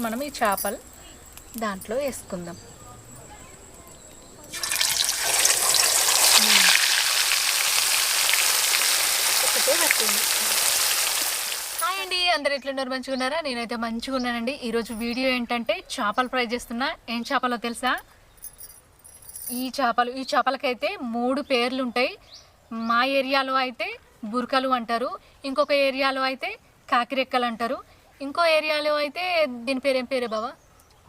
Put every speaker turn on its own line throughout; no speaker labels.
ఇప్పుడు మనం ఈ చేపలు దాంట్లో వేసుకుందాం. హాయ్ అండి అందరు ఎట్లున్నారు మంచిగా ఉన్నారా? నేనైతే మంచిగా ఉన్నానండి. ఈరోజు వీడియో ఏంటంటే చేపలు ఫ్రై చేస్తున్నా. ఏం చేపలో తెలుసా? ఈ చేపలు ఈ చేపలకైతే మూడు పేర్లు ఉంటాయి. మా ఏరియాలో అయితే బురకలు అంటారు. ఇంకొక ఏరియాలో అయితే కాకిరెక్కలు అంటారు. ఇంకో ఏరియాలో అయితే దీని పేరు ఏం పేరే బావా?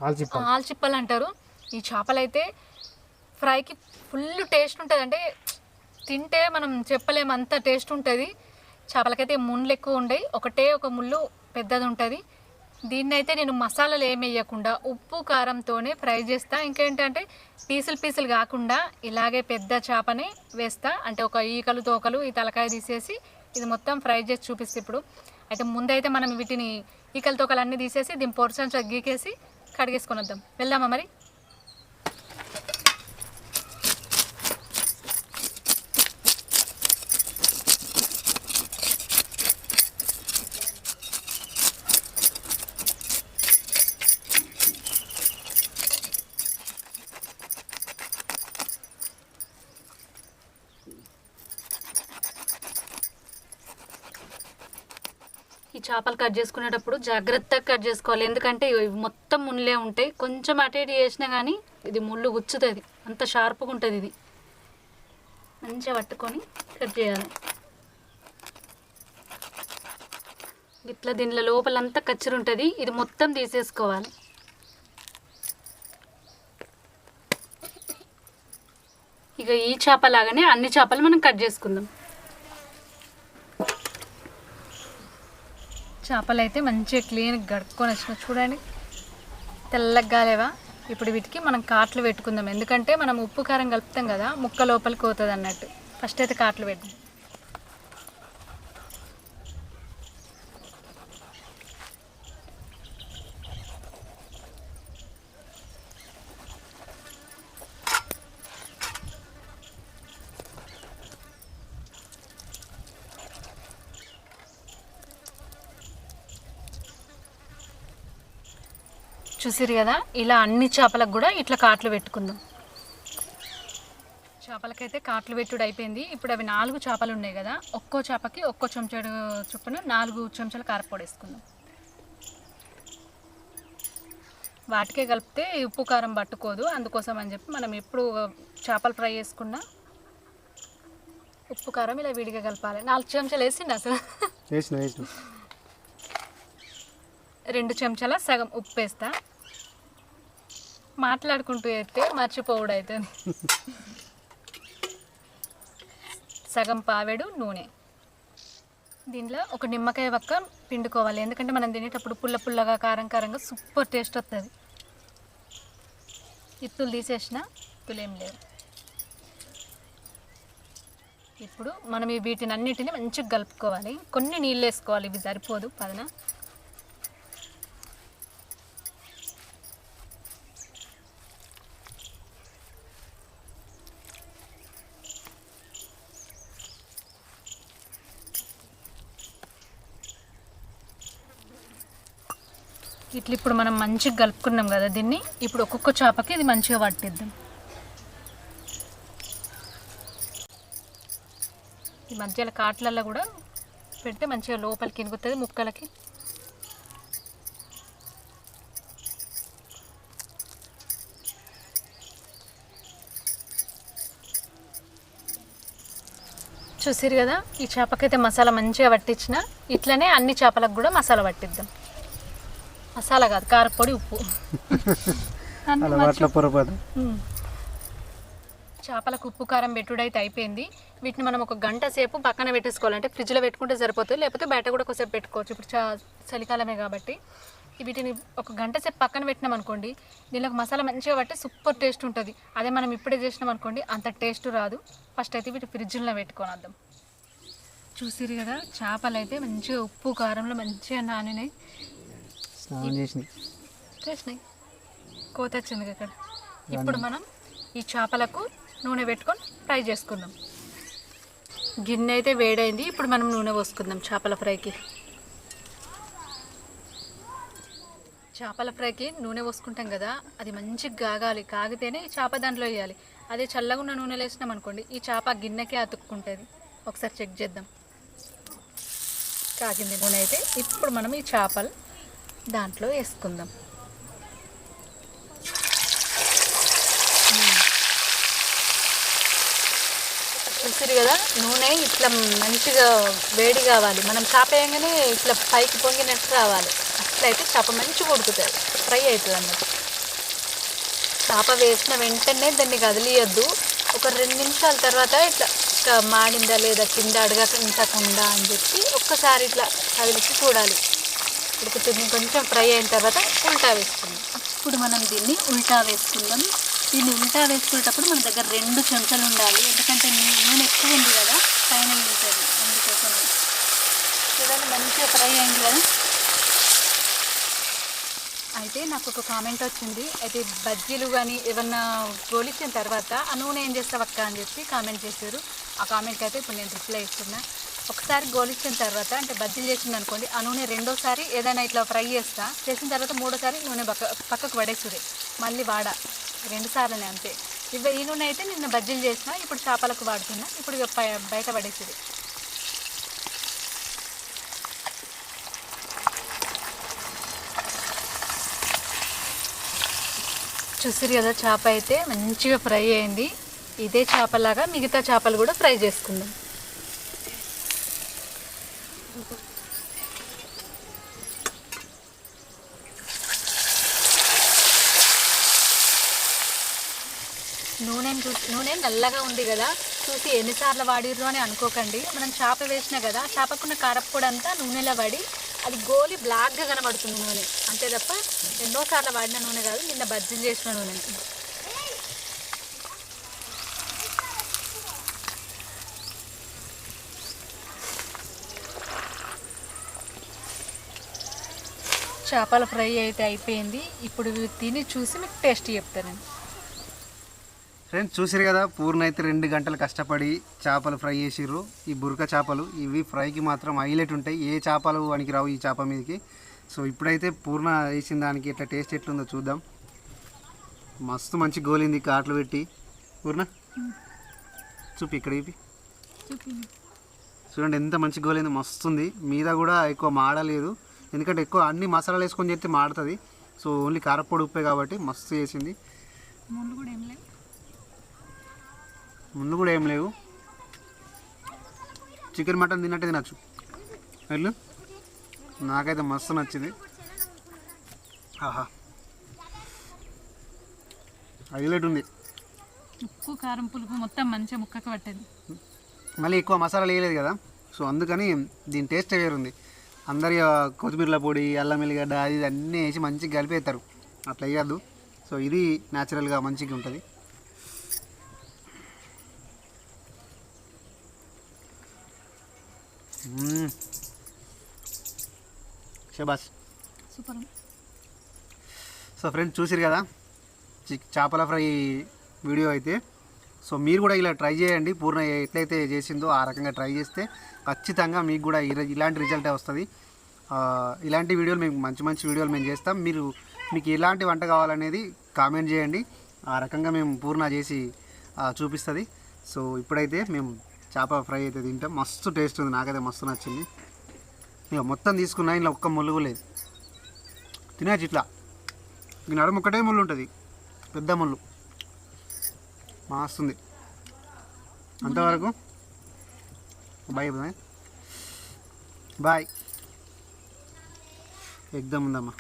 ఆల్చిప్ప
ఆల్చిప్పలు అంటారు. ఈ చేపలు అయితే ఫ్రైకి ఫుల్ టేస్ట్ ఉంటుంది. అంటే తింటే మనం చెప్పలేము అంత టేస్ట్ ఉంటుంది. చేపలకైతే ముళ్ళు ఎక్కువ ఉండయి. ఒకటే ఒక ముళ్ళు పెద్దది ఉంటుంది. దీన్ని అయితే నేను మసాలాలు ఏమి వేయకుండా ఉప్పు కారంతోనే ఫ్రై చేస్తా. ఇంకేంటంటే పీసులు పీసులు కాకుండా ఇలాగే పెద్ద చేపని వేస్తా. అంటే ఒక ఈకలు తోకలు ఈ తలకాయ తీసేసి ఇది మొత్తం ఫ్రై చేసి చూపిస్తే ఇప్పుడు. అయితే ముందైతే మనం వీటిని ఈకల తోకలు అన్నీ తీసేసి దీని పోర్షన్స్ గీకేసి కడిగేసుకొని వద్దాం వెళ్దామా మరి? చేపలు కట్ చేసుకునేటప్పుడు జాగ్రత్తగా కట్ చేసుకోవాలి. ఎందుకంటే మొత్తం ముళ్ళే ఉంటాయి. కొంచెం అటు ఇటు చేసినా కానీ ఇది ముళ్ళు గుచ్చుతుంది. అంత షార్ప్గా ఉంటుంది ఇది. మంచిగా పట్టుకొని కట్ చేయాలి. ఇట్లా దీనిలో లోపలంతా కచ్చరు ఉంటుంది. ఇది మొత్తం తీసేసుకోవాలి. ఇక ఈ చేప లాగానే అన్ని చేపలు మనం కట్ చేసుకుందాం. చేపలు అయితే మంచిగా క్లీన్గా గడుక్కొని వచ్చిన చూడండి. తెల్లగా లేవా ఇప్పుడు వీటికి మనం కాట్లు పెట్టుకుందాం. ఎందుకంటే మనం ఉప్పు కారం కలుపుతాం కదా ముక్క లోపలికి పోతుంది అన్నట్టు ఫస్ట్ అయితే కాట్లు పెట్టాం చూసిరు కదా? ఇలా అన్ని చేపలకు కూడా ఇట్లా కాట్లు పెట్టుకుందాం. చేపలకైతే కాట్లు పెట్టుడు అయిపోయింది. ఇప్పుడు అవి నాలుగు చేపలు ఉన్నాయి కదా? ఒక్కో చేపకి ఒక్కో చెంచాడు చొప్పున నాలుగు చెంచాలు కారపొడి వేసుకుందాం. వాటికే కలిపితే ఉప్పు కారం పట్టుకోదు. అందుకోసం అని చెప్పి మనం ఎప్పుడు చేపలు ఫ్రై చేసుకున్నా ఉప్పు కారం ఇలా విడిగా కలపాలి. నాలుగు చెంచాలు వేసిండి అసలు. రెండు చెంచాల సగం ఉప్పు వేస్తా. మాట్లాడుకుంటూ వేస్తే మర్చిపోవుడు అవుతుంది సగం పావేడు నూనె. దీనిలో ఒక నిమ్మకాయ పక్క పిండుకోవాలి. ఎందుకంటే మనం తినేటప్పుడు పుల్ల పుల్లగా కారం కారంగా సూపర్ టేస్ట్ వస్తుంది ఇత్తులు తీసేసిన ఇత్తులు లేవు ఇప్పుడు మనం ఈ వీటిని అన్నిటిని మంచిగా కలుపుకోవాలి. కొన్ని నీళ్ళు వేసుకోవాలి. ఇవి సరిపోదు పదన? ఇట్లా ఇప్పుడు మనం మంచిగా కలుపుకున్నాం కదా దీన్ని ఇప్పుడు ఒక్కొక్క చేపకి ఇది మంచిగా పట్టిద్దాం. ఈ మధ్యలో కాట్లల్లో కూడా పెడితే మంచిగా లోపలికి ఇనుగుతుంది ముక్కలకి. చూసిరు కదా ఈ చేపకైతే మసాలా మంచిగా పట్టించిన ఇట్లనే అన్ని చేపలకు కూడా మసాలా పట్టిద్దాం. మసాలా కాదు కారపొడి ఉప్పు.
పొరపాటు.
చేపలకు ఉప్పు కారం పెట్టుడైతే అయిపోయింది. వీటిని మనం ఒక గంట సేపు పక్కన పెట్టేసుకోవాలి అంటే ఫ్రిడ్జ్లో పెట్టుకుంటే సరిపోతుంది. లేకపోతే బయట కూడా కొద్దిసేపు పెట్టుకోవచ్చు. ఇప్పుడు చా చలికాలమే కాబట్టి. వీటిని ఒక గంట సేపు పక్కన పెట్టినాం అనుకోండి దీనిలోకి మసాలా మంచిగా పట్టి సూపర్ టేస్ట్ ఉంటుంది. అదే మనం ఇప్పుడే చేసినాం అనుకోండి అంత టేస్ట్ రాదు. ఫస్ట్ అయితే వీటి ఫ్రిడ్జ్లో పెట్టుకొని వద్దాం. చూసిరు కదా చేపలు అయితే మంచిగా ఉప్పు కారంలో మంచిగా నానినాయి.
స్నానం చేసినాయి.
చేసినాయి. కోత వచ్చింది ఇక్కడ. ఇప్పుడు మనం ఈ చేపలకు నూనె పెట్టుకొని ఫ్రై చేసుకుందాం. గిన్నె అయితే వేడైంది. ఇప్పుడు మనం నూనె పోసుకుందాం చేపల ఫ్రైకి. చేపల ఫ్రైకి నూనె పోసుకుంటాం కదా అది మంచిగా కాగాలి కాగితేనే ఈ చేప దాంట్లో వేయాలి. అదే చల్లగా ఉన్న నూనెలో వేసినాం అనుకోండి ఈ చేప గిన్నెకే అతుక్కుంటుంది. ఒకసారి చెక్ చేద్దాం. కాగింది నూనె అయితే ఇప్పుడు మనం ఈ చేపలు దాంట్లో వేసుకుందాం. చూసిరు కదా నూనె ఇట్లా మంచిగా వేడి కావాలి. మనం చేప వేయగానే ఇట్లా పైకి పొంగినట్టు రావాలి. అట్లయితే చేప మంచిగా ఉడుకుతుంది. ఫ్రై అవుతుంది అన్నట్టు చేప వేసిన వెంటనే దాన్ని కదిలియద్దు. ఒక రెండు నిమిషాల తర్వాత ఇట్లా మాడిందా లేదా కింద అడగకుండా అని చెప్పి ఒక్కసారి ఇట్లా కదిలిచి చూడాలి. ఉడుకుతుంది కొంచెం ఫ్రై అయిన తర్వాత ఉల్టా వేసుకుందాం. ఇప్పుడు మనం దీన్ని ఉల్టా వేసుకుందాం. దీన్ని ఉల్టా వేసుకునేటప్పుడు మన దగ్గర రెండు చెంచాలు ఉండాలి. ఎందుకంటే నూనె ఎక్కువ ఉంది కదా పైన ఉంటుంది అందుకోసం చూడండి మంచిగా ఫ్రై అయింది కదా. అయితే నాకు ఒక కామెంట్ వచ్చింది. అయితే బజ్జీలు కానీ ఏమన్నా గోలిచ్చిన తర్వాత ఆ నూనె ఏం చేస్తావు అక్క అని చెప్పి కామెంట్ చేశారు. ఆ కామెంట్కి అయితే ఇప్పుడు నేను రిప్లై ఇస్తున్నా. ఒకసారి గోలిచ్చిన తర్వాత అంటే బజ్జీలు చేసింది అనుకోండి ఆ నూనె రెండోసారి ఏదైనా ఇట్లా ఫ్రై చేస్తా. చేసిన తర్వాత మూడోసారి నూనె పక్క పక్కకు పడేసుడే. మళ్ళీ వాడ. రెండు సార్లనే అంతే. ఇవి ఈ నూనె అయితే నిన్న బజ్జీలు చేసిన ఇప్పుడు చేపలకు వాడుతున్నా. ఇప్పుడు ఇక బయట పడేసుడే. చూసిరు కదా చేప అయితే మంచిగా ఫ్రై అయింది. ఇదే చేపలాగా మిగతా చేపలు కూడా ఫ్రై చేసుకుందాం. నూనె చూసి నూనె నల్లగా ఉంది కదా. చూసి ఎన్నిసార్లు వాడిర్రు అని అనుకోకండి. మనం చేప వేసినా కదా చేపకున్న కారప్పొడి అంతా నూనెలో పడి అది గోలి బ్లాక్గా కనబడుతుంది నూనె. అంతే తప్ప ఎన్నోసార్లు వాడిన నూనె కాదు నిన్న బజ్జీలు చేసిన నూనె. చేపల ఫ్రై అయితే అయిపోయింది. ఇప్పుడు తిని చూసి మీకు టేస్ట్ చెప్తాను.
ఫ్రెండ్స్ చూసారు కదా పూర్ణ అయితే రెండు గంటలు కష్టపడి చేపలు ఫ్రై చేసిర్రు. ఈ బురక చేపలు ఇవి ఫ్రైకి మాత్రం హైలైట్ ఉంటాయి. ఏ చేపలు వానికి రావు ఈ చేప మీదకి. సో ఇప్పుడైతే పూర్ణ వేసిన దానికి ఇట్లా టేస్ట్ ఎట్లుందో చూద్దాం. మస్తు మంచి గోలింది కాట్లు పెట్టి. పూర్ణ చూపి ఇక్కడ ఇవి చూడండి ఎంత మంచి గోలింది మస్తుంది. మీద కూడా ఎక్కువ మాడలేదు ఎందుకంటే ఎక్కువ అన్ని మసాలాలు వేసుకొని చేస్తే మాడుతుంది. సో ఓన్లీ కారపొడి ఉప్పే కాబట్టి మస్తు చేసింది.
ముందు కూడా ఏం లేదు
ముందు కూడా ఏం లేవు. చికెన్ మటన్ తిన్నట్టే తినచ్చు. వెళ్ళు. నాకైతే మస్తు నచ్చింది. ఆహా. హైలైట్ ఉంది.
ఉప్పు కారం పులుపు మొత్తం మంచిగా ముక్కకు పట్టింది.
మళ్ళీ ఎక్కువ మసాలాలు వేయలేదు కదా. సో అందుకని దీని టేస్ట్ వేరుంది. అందరి కొత్తిమీరల పొడి అల్లం వెల్లిగడ్డ అది అన్నీ వేసి మంచిగా కలిపేస్తారు. అట్లా వేయద్దు. సో ఇది న్యాచురల్గా మంచిగా ఉంటుంది. శబాష్
సూపర్
సో ఫ్రెండ్స్ చూసిరు కదా? చేపల ఫ్రై వీడియో అయితే. సో మీరు కూడా ఇలా ట్రై చేయండి. పూర్ణ ఎట్లయితే చేసిందో ఆ రకంగా ట్రై చేస్తే ఖచ్చితంగా మీకు కూడా ఇలాంటి రిజల్టే వస్తుంది. ఇలాంటి వీడియోలు మేము మంచి మంచి వీడియోలు మేము చేస్తాం. మీరు మీకు ఎలాంటి వంట కావాలనేది కామెంట్ చేయండి. ఆ రకంగా మేము పూర్ణ చేసి చూపిస్తుంది. సో ఇప్పుడైతే మేము చేప ఫ్రై అయితే తింటాం. మస్తు టేస్ట్ ఉంది. నాకైతే మస్తు నచ్చింది. ఇక మొత్తం తీసుకున్నా ఇలా ఒక్క ములుగు లేదు. తినేచ్చు ఇట్లా ఈ నడుము ఒకటే ముళ్ళు ఉంటుంది. పెద్ద ముళ్ళు. మాస్తుంది అంతవరకు బాయ్ బాయ్ బాయ్. ఎగ్దమ్ ఉందమ్మా.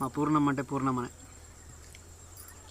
మా పూర్ణమ్మ అంటే పూర్ణమ్మనే